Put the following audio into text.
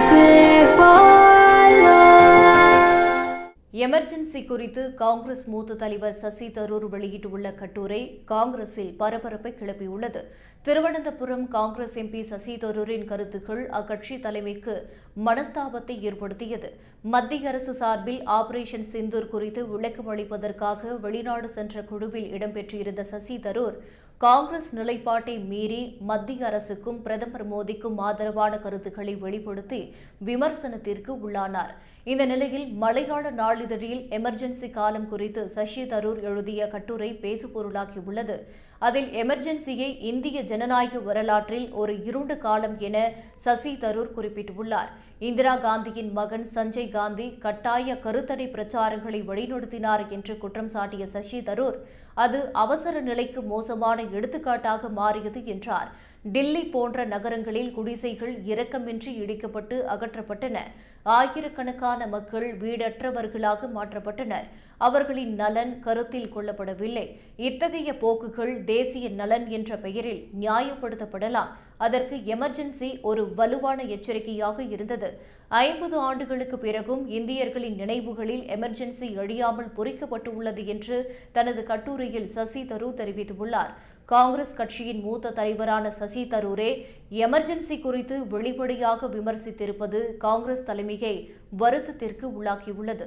dancing. Emergency குறித்து காங்கிரஸ் மூத்த தலைவர் சசி தரூர் வெளியிட்டுள்ள கட்டுரை காங்கிரஸில் பரபரப்பை கிளப்பியுள்ளது. திருவனந்தபுரம் காங்கிரஸ் எம்பி சசி தரூரின் கருத்துக்கள் அக்கட்சி தலைமைக்கு மனஸ்தாபத்தை ஏற்படுத்தியது. மத்திய அரசு சார்பில் ஆபரேஷன் சிந்தூர் குறித்து விளக்கம் அளிப்பதற்காக வெளிநாடு சென்ற குழுவில் இடம்பெற்றிருந்த சசி தரூர் காங்கிரஸ் நிலைப்பாட்டை மீறி மத்திய அரசுக்கும் பிரதமர் மோடிக்கும் ஆதரவான கருத்துக்களை வெளிப்படுத்தி விமர்சனத்திற்கு உள்ளானார். இந்த நிலையில் மலையாள நாளிதழில் எமர்ஜென்சி காலம் குறித்து சசி தரூர் எழுதிய கட்டுரை பேசுபொருளாகியுள்ளது. அதில் எமர்ஜென்சியை இந்திய ஜனநாயக வரலாற்றில் ஒரு இருண்டு காலம் என சசி தரூர் குறிப்பிட்டுள்ளார். இந்திரா காந்தியின் மகன் சஞ்சய் காந்தி கட்டாய கருத்தடை பிரச்சாரங்களை வழிநடத்தினார் என்று குற்றம் சாட்டிய சசி தரூர் அது அவசர நிலைக்கு மோசமான எடுத்துக்காட்டாக மாறியது என்றார். டில்லி போன்ற நகரங்களில் குடிசைகள் இரக்கமின்றி இடிக்கப்பட்டு அகற்றப்பட்டன. ஆயிரக்கணக்கான மக்கள் வீடற்றவர்களாக மாற்றப்பட்டனர். அவர்களின் நலன் கருத்தில் கொள்ளப்படவில்லை. இத்தகைய போக்குகள் தேசிய நலன் என்ற பெயரில் நியாயப்படுத்தப்படலாம். அதற்கு எமர்ஜென்சி ஒரு வலுவான எச்சரிக்கையாக இருந்தது. ஐம்பது ஆண்டுகளுக்கு பிறகும் இந்தியர்களின் நினைவுகளில் எமர்ஜென்சி அழியாமல் பொறிக்கப்பட்டுள்ளது என்று தனது கட்டுரையில் சசி தரூர் தெரிவித்துள்ளார். காங்கிரஸ் கட்சியின் மூத்த தலைவரான சசி தரூரே எமர்ஜென்சி குறித்து வெளிப்படையாக விமர்சித்திருப்பது காங்கிரஸ் தலைமையை வருத்தத்திற்கு உள்ளாக்கியுள்ளது.